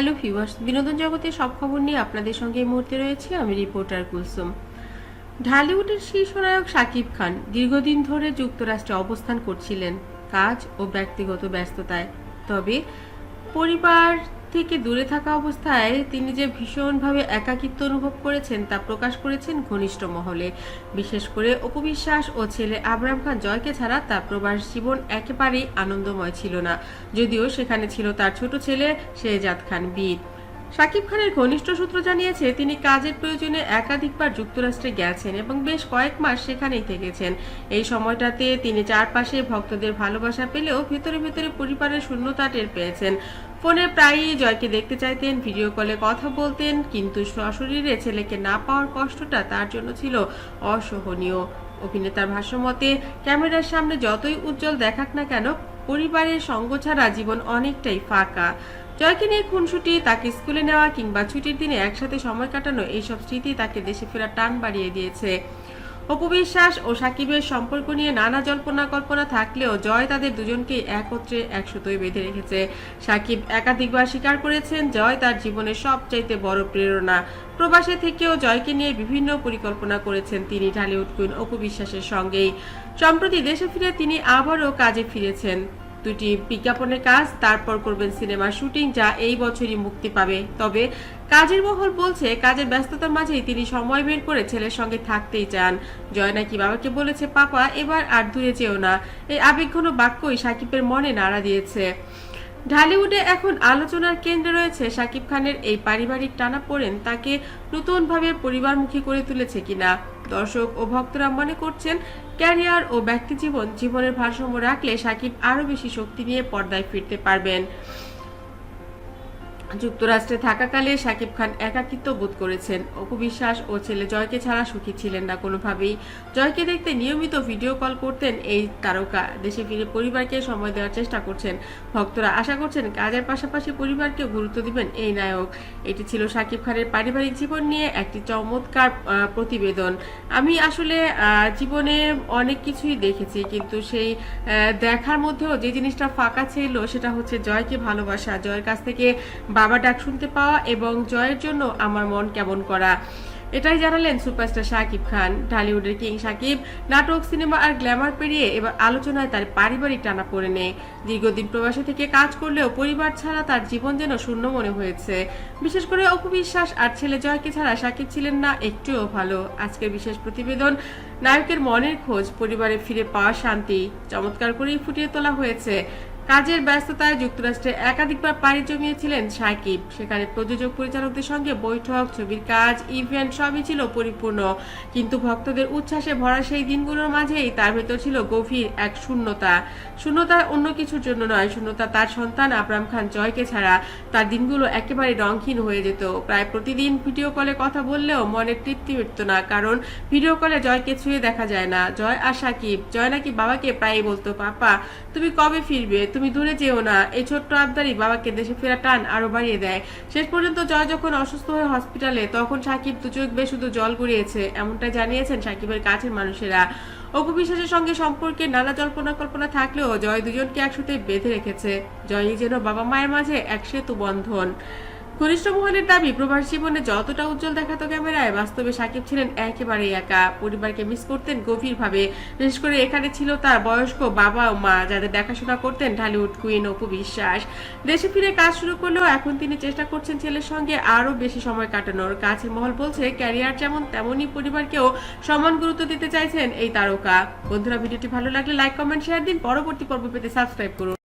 Hello viewers, বিনোদন জগতের সব খবর নিয়ে আপনাদের সঙ্গে এই মুহূর্তে রয়েছে আমি রিপোর্টার কুলসুম। ঢালিউডের শীর্ষ নায়ক শাকিব খান দীর্ঘদিন ধরে যুক্তরাষ্ট্রে অবস্থান করছিলেন কাজ ও ব্যক্তিগত ব্যস্ততায়। তবে পরিবার থেকে দূরে থাকা অবস্থায় তিনি যে ভীষণভাবে একাকিত্ব অনুভব করেছেন তা প্রকাশ করেছেন ঘনিষ্ঠ মহলে। বিশেষ করে অপবিশ্বাস ও ছেলে আবরাম খান জয়কে ছাড়া তার প্রবাস জীবন একেবারেই আনন্দময় ছিল না। যদিও সেখানে ছিল তার ছোট ছেলে শেহজাদ খান বীর। শাকিব খানের ঘনিষ্ঠ সূত্র জানিয়েছে, তিনি কাজের প্রয়োজনে একাধিকবার যুক্তরাষ্ট্রে গেছেন এবং বেশ কয়েক মাস সেখানেই থেকেছেন। এই সময়টাতে তিনি চারপাশে ভক্তদের ভালোবাসা পেলেও ভেতরে ভেতরে পরিবারের শূন্যতা টের পেয়েছেন। ফোনে প্রায়ই জয়কে দেখতে চাইতেন, ভিডিও কলে কথা বলতেন, কিন্তু সশরীরে ছেলেকে না পাওয়ার কষ্টটা তার জন্য ছিল অসহনীয়। অভিনেতার ভাষ্যমতে ক্যামেরার সামনে যতই উজ্জ্বল দেখাক না কেন, পরিবারের সঙ্গ ছাড়া জীবন অনেকটাই ফাঁকা। জয়কে নিয়ে খুনসুটি, তাকে স্কুলে নেওয়া কিংবা ছুটির দিনে একসাথে সময় কাটানো এইসব স্মৃতি তাকে দেশে ফেরার টান বাড়িয়ে দিয়েছে। অপবিশ্বাস ও সাকিবের সম্পর্ক নিয়ে নানা জল্পনা কল্পনা থাকলেও জয় তাদের দুজনকে একত্রে একসুতোয় বেঁধে রেখেছে। সাকিব একাধিকবার স্বীকার করেছেন, জয় তার জীবনের সবচাইতে বড় প্রেরণা। প্রবাসে থেকেও জয়কে নিয়ে বিভিন্ন পরিকল্পনা করেছেন তিনি ঢালিউড কুইন অপবিশ্বাসের সঙ্গেই। সম্প্রতি দেশে ফিরে তিনি আবারও কাজে ফিরেছেন। দুটি বিজ্ঞাপনের কাজ, তারপর করবেন সিনেমার শুটিং যা এই বছরই মুক্তি পাবে। তবে কাজের মহল বলছে, কাজের ব্যস্ততার মাঝেই তিনি সময় বের করে ছেলের সঙ্গে থাকতেই চান। জয় নাকি বাবাকে বলেছে, পাপা, এবার আর দূরে যেও না। এই আবেগঘন বাক্যই সাকিবের মনে নাড়া দিয়েছে। ঢালিউডে এখন আলোচনার কেন্দ্রে রয়েছে শাকিব খানের এই পারিবারিক টানা পড়েন তাকে নতুনভাবে পরিবারমুখী করে তুলেছে কিনা? দর্শক ও ভক্তরা মনে করছেন, ক্যারিয়ার ও ব্যক্তিজীবন, জীবনের ভারসাম্য রাখলে সাকিব আরও বেশি শক্তি নিয়ে পর্দায় ফিরতে পারবেন। যুক্তরাষ্ট্রে থাকাকালে শাকিব খান একাকিত্ব বোধ করেছেন। অপবিশ্বাস ও ছেলে জয়কে ছাড়া সুখী ছিলেন না কোনোভাবেই। জয়কে দেখতে নিয়মিত ভিডিও কল করতেন এই তারকা। দেশে ফিরে পরিবারকে সময় দেওয়ার চেষ্টা করছেন। ভক্তরা আশা করছেন কাজের পাশাপাশি পরিবারকে গুরুত্ব দিবেন এই নায়ক। এটি ছিল শাকিব খানের পারিবারিক জীবন নিয়ে একটি চমৎকার প্রতিবেদন। আমি আসলে জীবনে অনেক কিছুই দেখেছি, কিন্তু সেই দেখার মধ্যেও যে জিনিসটা ফাঁকা ছিল সেটা হচ্ছে জয়কে ভালোবাসা। জয়ের কাছ থেকে বাবা ডাক শুনতে পাওয়া এবং জয়ের জন্য আমার মন কেমন করা। এটাই জানালেন সুপারস্টার শাকিব খান। ঢালিউডের কিং শাকিব নাটক, সিনেমা আর গ্ল্যামার পেরিয়ে এবার আলোচনায় তার পারিবারিক টানা পড়ে নেই। দীর্ঘদিন প্রবাসী থেকে কাজ করলেও পরিবার ছাড়া তার জীবন যেন শূন্য মনে হয়েছে। বিশেষ করে অপবিশ্বাস আর ছেলে জয়কে ছাড়া শাকিব ছিলেন না, একটুও ভালো। আজকের বিশেষ প্রতিবেদন, নায়কের মনের খোঁজ, পরিবারে ফিরে পাওয়া শান্তি। চমৎকার করেই ফুটিয়ে তোলা হয়েছে। কাজের ব্যস্ততায় যুক্তরাষ্ট্রে একাধিকবার পাড়ি জমিয়েছিলেন সাকিব। সেখানে প্রযোজক পরিচালকদের সঙ্গে বৈঠক, ছবির কাজ, ইভেন্ট সবই ছিল পরিপূর্ণ। কিন্তু ভক্তদের উচ্ছ্বাসে ভরা সেই দিনগুলোর মাঝেই তার ভেতর ছিল গভীর এক শূন্যতা। শূন্যতা অন্য কিছুর জন্য নয়, শূন্যতা তার সন্তান আবরাম খান জয়কে ছাড়া তার দিনগুলো একেবারে রঙহীন হয়ে যেত। প্রায় প্রতিদিন ভিডিও কলে কথা বললেও মনের তৃপ্তি মিটত না, কারণ ভিডিও কলে জয়কে ছুঁয়ে দেখা যায় না। জয় আর সাকিব, জয় নাকি বাবাকে প্রায়ই বলতো, পাপা, তুমি কবে ফিরবে? তুমি দূরে যেও না। এই ছোট্ট আবদারি বাবাকে দেশে ফেরা টান আরও বাড়িয়ে দেয়। শেষ পর্যন্ত জয় যখন অসুস্থ হয়ে হসপিটালে তখন সাকিব দু চোখ বেশ শুধু জল গড়িয়েছে। এমনটাই জানিয়েছেন সাকিবের কাছের মানুষেরা। অপু বিশ্বাসের সঙ্গে সম্পর্কে নানা জল্পনা কল্পনা থাকলেও জয় দুজনকে একসাথে বেঁধে রেখেছে। জয়ই যেন বাবা মায়ের মাঝে এক সেতু বন্ধন। ঘনিষ্ঠ মহলের দাবি, প্রবাস জীবনে যতটা উজ্জ্বল দেখাতো ক্যামেরায়, বাস্তবে সাকিব ছিলেন একেবারেই একা। পরিবারকে মিস করতেন গভীরভাবে। বিশেষ করে এখানে ছিল তার বয়স্ক বাবা ও মা, যাদের দেখাশোনা করতেন ঢালিউড কুইন অপু বিশ্বাস। দেশে ফিরে কাজ শুরু করলেও এখন তিনি চেষ্টা করছেন ছেলের সঙ্গে আরও বেশি সময় কাটানোর। কাছের মহল বলছে, ক্যারিয়ার যেমন তেমনই পরিবারকেও সমান গুরুত্ব দিতে চাইছেন এই তারকা। বন্ধুরা, ভিডিওটি ভালো লাগলে লাইক কমেন্ট শেয়ার দিন। পরবর্তী পর্ব পেতে সাবস্ক্রাইব করুন।